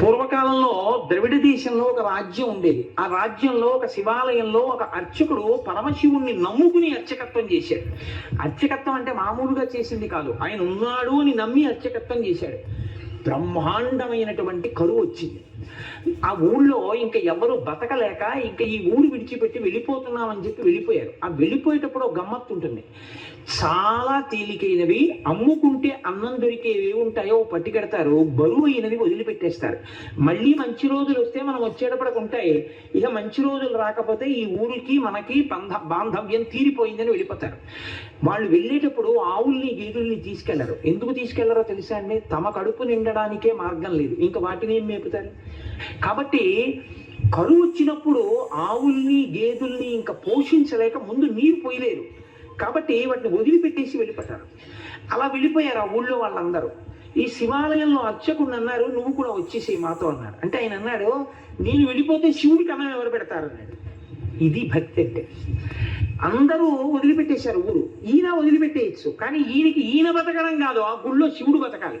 పూర్వకాలంలో ద్రవిడ దేశంలో ఒక రాజ్యం ఉండేది. ఆ రాజ్యంలో ఒక శివాలయంలో ఒక అర్చకుడు పరమశివుణ్ణి నమ్ముకుని అర్చకత్వం చేశాడు. అర్చకత్వం అంటే మామూలుగా చేసింది కాదు. ఆయన ఉన్నాడు అని నమ్మి అర్చకత్వం చేశాడు. బ్రహ్మాండమైనటువంటి కరువు వచ్చింది. ఆ ఊళ్ళో ఇంకా ఎవరు బతకలేక ఇంకా ఈ ఊరు విడిచిపెట్టి వెళ్ళిపోతున్నామని చెప్పి వెళ్ళిపోయారు. ఆ వెళ్ళిపోయేటప్పుడు ఒక గమ్మత్తు ఉంటుంది. చాలా తేలికైనవి అమ్ముకుంటే అన్నం దొరికేవి ఉంటాయో పట్టుకెడతారు బరువు అయినవి వదిలిపెట్టేస్తారు. మళ్ళీ మంచి రోజులు వస్తే మనం వచ్చేటప్పటికి ఉంటాయి. ఇక మంచి రోజులు రాకపోతే ఈ ఊరికి మనకి బంధ బాంధవ్యం తీరిపోయిందని వెళ్ళిపోతారు. వాళ్ళు వెళ్ళేటప్పుడు ఆవుల్ని గేదుల్ని తీసుకెళ్ళరు. ఎందుకు తీసుకెళ్ళరో తెలుసా అండి? తమ కడుపు నిండా నిండడానికే మార్గం లేదు. ఇంకా వాటిని ఏం మేపుతారు? కాబట్టి కరువు వచ్చినప్పుడు ఆవుల్ని గేదెల్ని ఇంకా పోషించలేక ముందు నీరు పోయలేరు. కాబట్టి వాటిని వదిలిపెట్టేసి వెళ్ళిపోతారు. అలా వెళ్ళిపోయారు ఆ ఊళ్ళో వాళ్ళందరూ. ఈ శివాలయంలో అర్చకుడు అన్నారు నువ్వు కూడా వచ్చేసి మాతో అన్నారు. అంటే ఆయన అన్నాడు నేను వెళ్ళిపోతే శివుడికి అన్నం ఎవరు పెడతారు అన్నాడు. ఇది భక్తి అంటే. అందరూ వదిలిపెట్టేశారు ఊరు. ఈయన వదిలిపెట్టేయచ్చు. కానీ ఈయనకి ఈయన బతకడం కాదు ఆ గుళ్ళో శివుడు బతకాలి.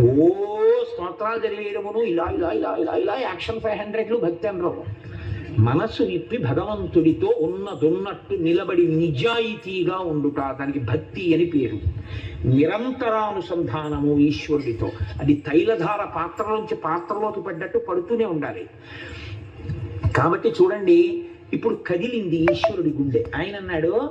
ఓ స్తోత్రాలు జరిగేయడమును ఇలా ఇలా ఇలా ఇలా ఇలా యాక్షన్ ఫైవ్ హండ్రెడ్లు భక్తి అనరావు మనసు విప్పి భగవంతుడితో ఉన్నదున్నట్టు నిలబడి నిజాయితీగా ఉండుట దానికి భక్తి అని పేరు. నిరంతరానుసంధానము ఈశ్వరుడితో. అది తైలధార పాత్రలోంచి పాత్రలోకి పడ్డట్టు పడుతూనే ఉండాలి. కాబట్టి చూడండి ఇప్పుడు కదిలింది ఈశ్వరుడి గుండె. ఆయన అన్నాడు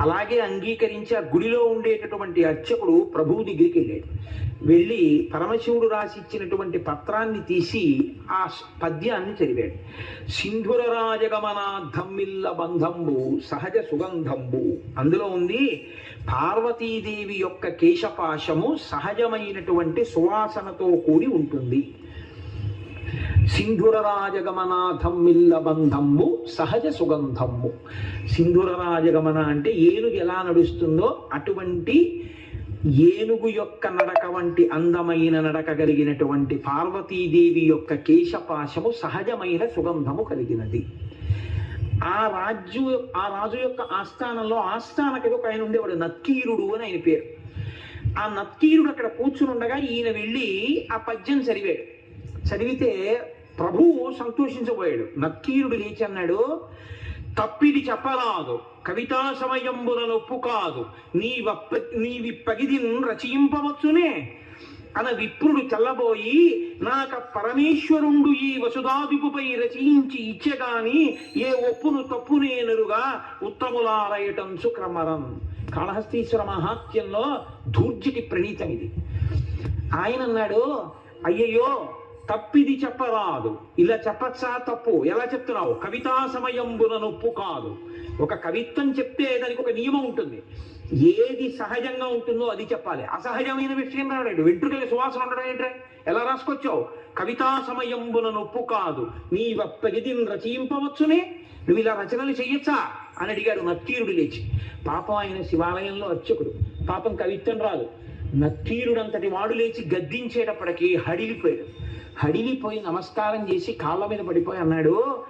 అలాగే అంగీకరించి ఆ గుడిలో ఉండేటటువంటి అర్చకుడు ప్రభువు దగ్గరికి వెళ్ళాడు. వెళ్ళి పరమశివుడు రాసి ఇచ్చినటువంటి పత్రాన్ని తీసి ఆ పద్యాన్ని చదివాడు. సింధుర రాజగమనార్థమిల్ల బంధంబు సహజ సుగంధంబు. అందులో ఉంది పార్వతీదేవి యొక్క కేశపాశము సహజమైనటువంటి సువాసనతో కూడి ఉంటుంది. సింధుర రాజగమనాథం మిల్ల బంధంబు సహజ సుగంధంబు సింధుర రాజగమన అంటే ఏనుగు ఎలా నడుస్తుందో అటువంటి ఏనుగు యొక్క నడక వంటి అందమైన నడక కలిగినటువంటి పార్వతీదేవి యొక్క కేశపాశము సహజమైన సుగంధము కలిగినది. ఆ రాజు ఆ రాజు యొక్క ఆస్థానంలో ఆస్థానకి ఒక ఆయన ఉండేవాడు నక్కీరుడు అని ఆయన పేరు. ఆ నక్కీరుడు అక్కడ కూర్చుని ఉండగా ఈయన వెళ్ళి ఆ పద్యం చదివాడు. చదివితే ప్రభువు సంతోషించబోయాడు. నక్కీరుడు లేచి అన్నాడు తప్పిది చెప్పరాదు. కవితా సమయంబుల నొప్పు కాదు నీ వప్ప నీవి పగిదిన్ రచయింపవచ్చునే అన విప్రుడు తెల్లబోయి నాక పరమేశ్వరుండు ఈ వసుధాదిపుపై రచయించి ఇచ్చగాని ఏ ఒప్పును తప్పునేనరుగా ఉత్తములారయటం సుక్రమరం కాళహస్తీశ్వర మహాత్యంలో ధూర్జటి ప్రణీతం ఇది ఆయన అన్నాడు అయ్యయ్యో తప్పిది చెప్పరాదు. ఇలా చెప్పచ్చా? తప్పు. ఎలా చెప్తున్నావు? కవితా సమయంబున నొప్పు కాదు. ఒక కవిత్వం చెప్తే దానికి ఒక నియమం ఉంటుంది. ఏది సహజంగా ఉంటుందో అది చెప్పాలి. అసహజమైన విషయం రాడు వెంట్రుకల సువాసన ఉండడం ఏంట్రా? ఎలా రాసుకొచ్చావు? కవితా సమయంబున నొప్పు కాదు. నీ వప్పగిదిని రచయింపవచ్చునే? నువ్వు ఇలా రచనలు చెయ్యొచ్చా? అని అడిగాడు నత్తీరుడు లేచి. పాపం ఆయన శివాలయంలో అర్చకుడు. పాపం కవిత్వం రాదు. నత్తీరుడంతటి వాడు లేచి గద్దించేటప్పటికీ హడిలిపోయాడు. హడిలిపోయి నమస్కారం చేసి కాళ్ళ మీద పడిపోయి అన్నాడు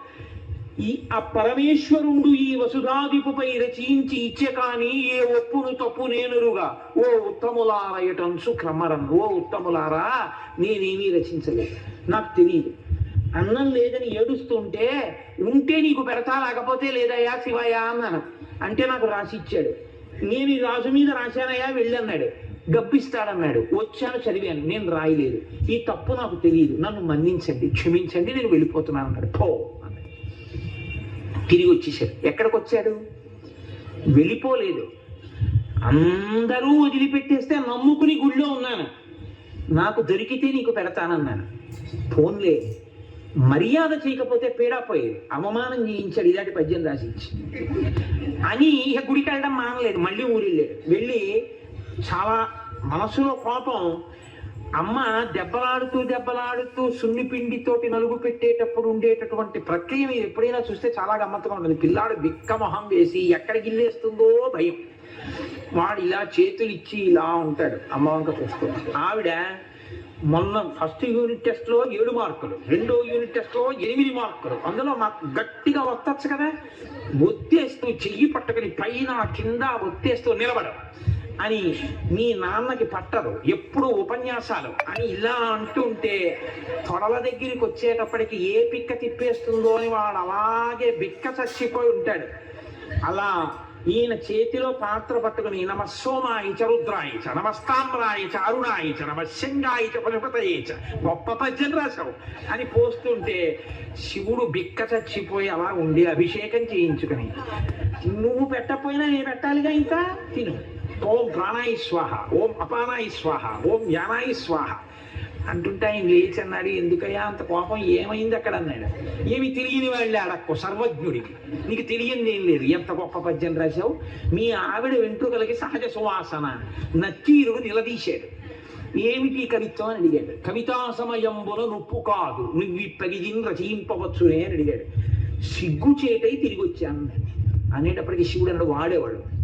ఈ ఆ పరమేశ్వరుడు ఈ వసుధాదిపుపై రచించి ఇచ్చే కానీ ఏ ఒప్పును తప్పు నేనురుగా. ఓ ఉత్తములారయటంసు క్రమరం ఓ ఉత్తములారా నేనేమీ రచించలేదు. నాకు తెలియదు అన్నం లేదని ఏడుస్తుంటే ఉంటే నీకు పెడతా లేకపోతే లేదయ్యా శివయ్యా అన్నాను. అంటే నాకు రాసి ఇచ్చాడు. నేను ఈ రాజు మీద రాశానయ్యా వెళ్ళన్నాడు గప్పిస్తాడన్నాడు. వచ్చాను చదివాను నేను రాయలేదు. ఈ తప్పు నాకు తెలియదు. నన్ను మన్నించండి. క్షమించండి. నేను వెళ్ళిపోతున్నాను అన్నాడు. పో అన్నాడు. తిరిగి వచ్చేసాడు. ఎక్కడికి వచ్చాడు? వెళ్ళిపోలేదు. అందరూ వదిలిపెట్టేస్తే నమ్ముకుని గుళ్ళో ఉన్నాను. నాకు దొరికితే నీకు పెడతానన్నాను. ఫోన్లే మర్యాద చేయకపోతే పీడాపోయేది అవమానం చేయించాడు. ఇలాంటి పద్యం రాసి ఇచ్చి అని ఇక గుడికి వెళ్ళడం మానలేదు. మళ్ళీ ఊరు వెళ్ళి చాలా మనసులో కోపం అమ్మ దెబ్బలాడుతూ దెబ్బలాడుతూ సున్ని పిండితోటి నలుగు పెట్టేటప్పుడు ఉండేటటువంటి ప్రక్రియ మీరు ఎప్పుడైనా చూస్తే చాలా గమ్మత్తుగా ఉంటుంది. పిల్లాడు బిక్కమొహం వేసి ఎక్కడ గిల్లేస్తుందో భయం. వాడు ఇలా చేతులు ఇచ్చి ఇలా ఉంటాడు. అమ్మ వంక చూస్తూ ఆవిడ మొన్న ఫస్ట్ యూనిట్ టెస్ట్లో ఏడు మార్కులు రెండో యూనిట్ టెస్ట్లో ఎనిమిది మార్కులు. అందులో మాకు గట్టిగా వస్తచ్చు కదా? ఒత్తేస్తూ చెయ్యి పట్టుకుని పైన కింద ఒత్తేస్తూ నిలబడం అని మీ నాన్నకి పట్టదు. ఎప్పుడు ఉపన్యాసాలు. అని ఇలా అంటుంటే తొడల దగ్గరికి వచ్చేటప్పటికి ఏ పిక్క తిప్పేస్తుందో అని వాడు అలాగే బిక్క చచ్చిపోయి ఉంటాడు. అలా ఈయన చేతిలో పాత్ర పట్టుకుని నమస్సోమాయిచ రుద్రాయిచ చ అరుణాయిచ చ నమస్తామ్రాయి చ చ గొప్ప పద్యం రాశావు అని పోస్తుంటే శివుడు బిక్క చచ్చిపోయి అలా ఉండి అభిషేకం చేయించుకుని నువ్వు పెట్టకపోయినా నేను పెట్టాలిగా ఇంకా? తిను. ఓం ప్రాణాయి స్వాహ ఓం అపానాయి స్వాహ ఓం యానాయి స్వాహ. అంటుంటే ఆయన లేచి అన్నాడు ఎందుకయ్యా అంత కోపం? ఏమైంది అక్కడ? అన్నాడు. ఏమి తెలియని వాళ్ళే అడక్కు సర్వజ్ఞుడికి నీకు తెలియంది ఏం లేదు. ఎంత గొప్ప పద్యం రాశావు? మీ ఆవిడ వెంట్రుకలకి సహజ సువాసన. నత్తీరుడు నిలదీశాడు. ఏమిటి కవిత్వం? అని అడిగాడు. కవితా సమయంబున నొప్పు కాదు. నువ్విప్పగిజిన్ రచయింపవచ్చునే అని అడిగాడు. సిగ్గుచేటై తిరిగి వచ్చాను అన్నాడు. అనేటప్పటికి శివుడు అన్నాడు వాడేవాడు.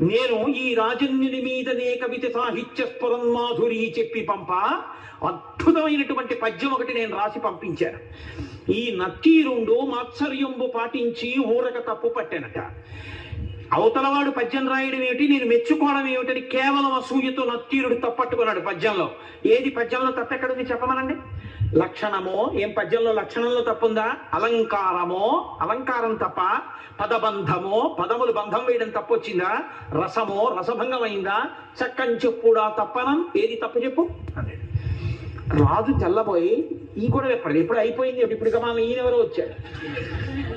నేను ఈ రాజన్యుని మీదనే కవిత సాహిత్య స్ఫురన్మాధురి చెప్పి పంప. అద్భుతమైనటువంటి పద్యం ఒకటి నేను రాసి పంపించాను. ఈ నత్తీరుండు మాత్సర్యంబు పాటించి ఊరక తప్పు పట్టానట. అవతలవాడు పద్యం రాయడం ఏమిటి? నేను మెచ్చుకోవడం ఏమిటని కేవలం అసూయతో నత్తీరుడు తప్పట్టుకున్నాడు పద్యంలో. ఏది పద్యంలో తప్పెక్కడుంది చెప్పమనండి? లక్షణమో? ఏం పద్యంలో లక్షణంలో తప్పుందా? అలంకారమో? అలంకారం తప్ప పదబంధమో? పదములు బంధం వేయడం తప్పొచ్చిందా? రసమో? రసభంగం అయిందా చక్కని చెప్పుడా తప్పనం? ఏది తప్పు చెప్పు? రాజు తెల్లబోయి ఈ కూడా ఎప్పుడు ఎప్పుడు అయిపోయింది ఇప్పుడు ఇక మన ఈయనెవరో వచ్చాడు.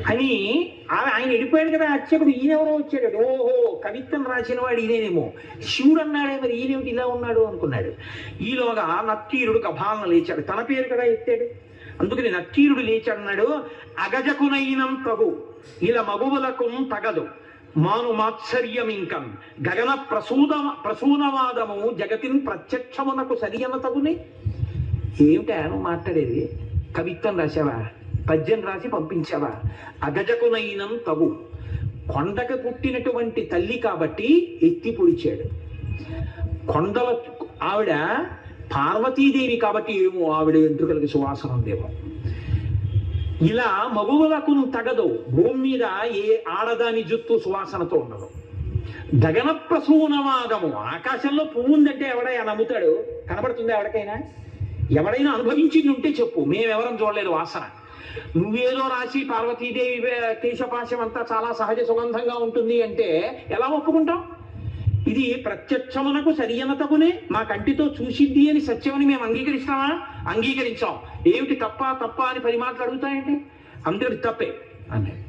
అని ఆ- ఆయన వెళ్ళిపోయాడు కదా అర్చకుడు. ఈయనెవరో వచ్చాడు. ఓహో కవిత్వం రాసిన వాడు ఈయనేమో. శివుడు అన్నాడే మరి ఈయనేమిటి ఇలా ఉన్నాడు అనుకున్నాడు. ఈలోగా నత్తీరుడు కభాలన లేచాడు. తన పేరు కదా ఎత్తాడు. అందుకని నత్తీరుడు లేచాడు అన్నాడు అగజకునైనం తగు ఇలా మగువులకు తగదు. మాను మాత్సర్యమింకం. గగన ప్రసూద ప్రసూనవాదము జగతిన్ ప్రత్యక్షమునకు సరియన తగుని. ఏమిటా నువ్వు మాట్లాడేది? కవిత్వం రాసావా పద్యం రాసి పంపించావా? అగజకునైనం తగు. కొండకు పుట్టినటువంటి తల్లి కాబట్టి ఎత్తి పొడిచాడు. కొండల ఆవిడ పార్వతీదేవి కాబట్టి ఏమో ఆవిడ వెంట్రుకలకి సువాసన ఉందేమో. ఇలా మగువలకును తగదు. భూమి మీద ఏ ఆడదాని జుత్తు సువాసనతో ఉండదు. గగన ప్రసూనవాదము ఆకాశంలో పువ్వు ఉందంటే ఎవడైనా నమ్ముతాడు? కనబడుతుంది ఎవరికైనా? ఎవడైనా అనుభవించింది ఉంటే చెప్పు. మేమెవరం చూడలేదు వాసన. నువ్వేదో రాసి పార్వతీదేవి కేశపాశం అంతా చాలా సహజ సుగంధంగా ఉంటుంది అంటే ఎలా ఒప్పుకుంటాం? ఇది ప్రత్యక్షమునకు సరియనతకునే మా కంటితో చూసిద్ది అని సత్యమని మేము అంగీకరిస్తామా? అంగీకరించాం. ఏమిటి తప్ప తప్ప అని పది మాటలు అడుగుతాయంటే అందరి తప్పే. అన్నాడు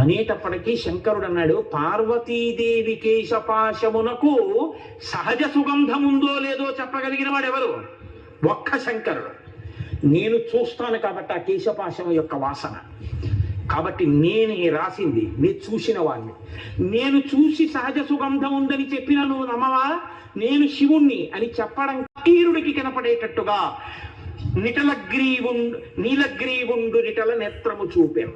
అనేటప్పటికీ శంకరుడు అన్నాడు పార్వతీదేవి కేశపాశమునకు సహజ సుగంధం ఉందో లేదో చెప్పగలిగిన వాడు ఎవరు ఒక్క శంకరుడు. నేను చూస్తాను కాబట్టి ఆ కేశపాశం యొక్క వాసన. కాబట్టి నేను రాసింది మీరు చూసిన వాడిని. నేను చూసి సహజ సుగంధం ఉందని చెప్పిన నువ్వు నమ్మవా? నేను శివుణ్ణి అని చెప్పడం తీరుడికి కనపడేటట్టుగా నిటలగ్రీవుండు నీలగ్రీవుండు నిటల నేత్రము చూపాం.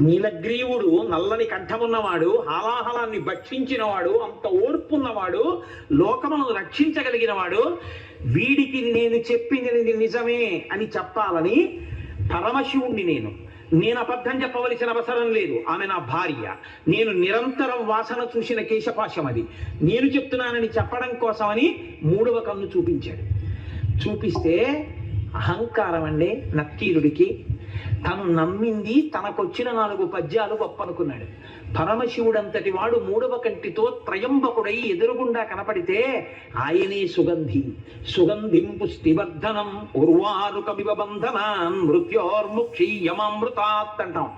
నీలగ్రీవుడు నల్లని కంఠమున్నవాడు హాలాహలాన్ని భక్షించినవాడు అంత ఓర్పున్నవాడు లోకమును రక్షించగలిగినవాడు వీడికి నేను చెప్పింది నిజమే అని చెప్పాలని పరమశివుణ్ణి నేను. నేను అబద్ధం చెప్పవలసిన అవసరం లేదు. ఆమె నా భార్య. నేను నిరంతరం వాసన చూసిన కేశపాశం అది. నేను చెప్తున్నానని చెప్పడం కోసమని మూడవ కన్ను చూపించాడు. చూపిస్తే అహంకారం అండి నత్తీరుడికి తను నమ్మింది తనకొచ్చిన నాలుగు పద్యాలు గొప్పనుకున్నాడు. పరమశివుడంతటి వాడు మూడవ కంటితో త్రయంబకుడై ఎదురుగుండా కనపడితే ఆయనే సుగంధి. సుగంధిం పుష్టివర్ధనం ఉర్వారు కవివ బంధనాన్ మృత్యోర్ముక్షీయమామృతాత్ అంటాం.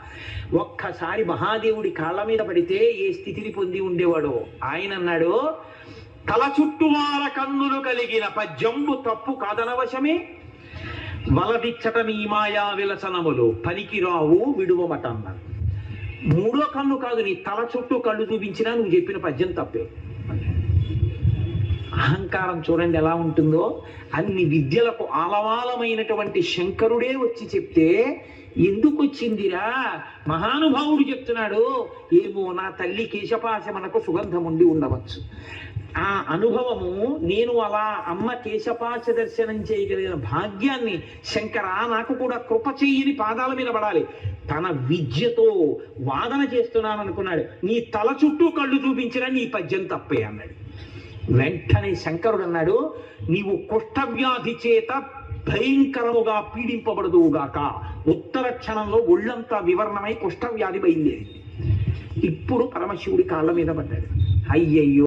ఒక్కసారి మహాదేవుడి కాళ్ళ మీద పడితే ఏ స్థితిని పొంది ఉండేవాడో? ఆయన అన్నాడు తల చుట్టువార కన్నులు కలిగిన పద్యంబు తప్పు కాదనవశమే. వలదిచ్చట నీ మాయా విలసనములు పనికిరావు విడువమట అన్నారు మూడో కన్ను కాదు నీ తల చుట్టూ కళ్ళు చూపించినా నువ్వు చెప్పిన పద్యం తప్పే. అహంకారం చూడండి ఎలా ఉంటుందో. అన్ని విద్యలకు ఆలవాలమైనటువంటి శంకరుడే వచ్చి చెప్తే ఎందుకు వచ్చిందిరా మహానుభావుడు చెప్తున్నాడు ఏమో నా తల్లి కేశపాశమనకు సుగంధం ఉండి ఉండవచ్చు. ఆ అనుభవము నేను అలా అమ్మ కేశపాశ దర్శనం చేయగలిగిన భాగ్యాన్ని శంకర నాకు కూడా కృప చెయ్యని పాదాల మీద పడాలి. తన విద్యతో వాదన చేస్తున్నాను అనుకున్నాడు నీ తల చుట్టూ కళ్ళు చూపించిన నీ పద్యం తప్పే అన్నాడు. వెంటనే శంకరుడు అన్నాడు నీవు కుష్ఠవ్యాధి చేత భయంకరముగా పీడింపబడదువుగాక. ఉత్తర క్షణంలో ఒళ్ళంతా వివరణమై కుష్ఠవ్యాధి బయలుదేరింది. ఇప్పుడు పరమశివుడి కాళ్ళ మీద పడ్డాడు. అయ్యయ్యో!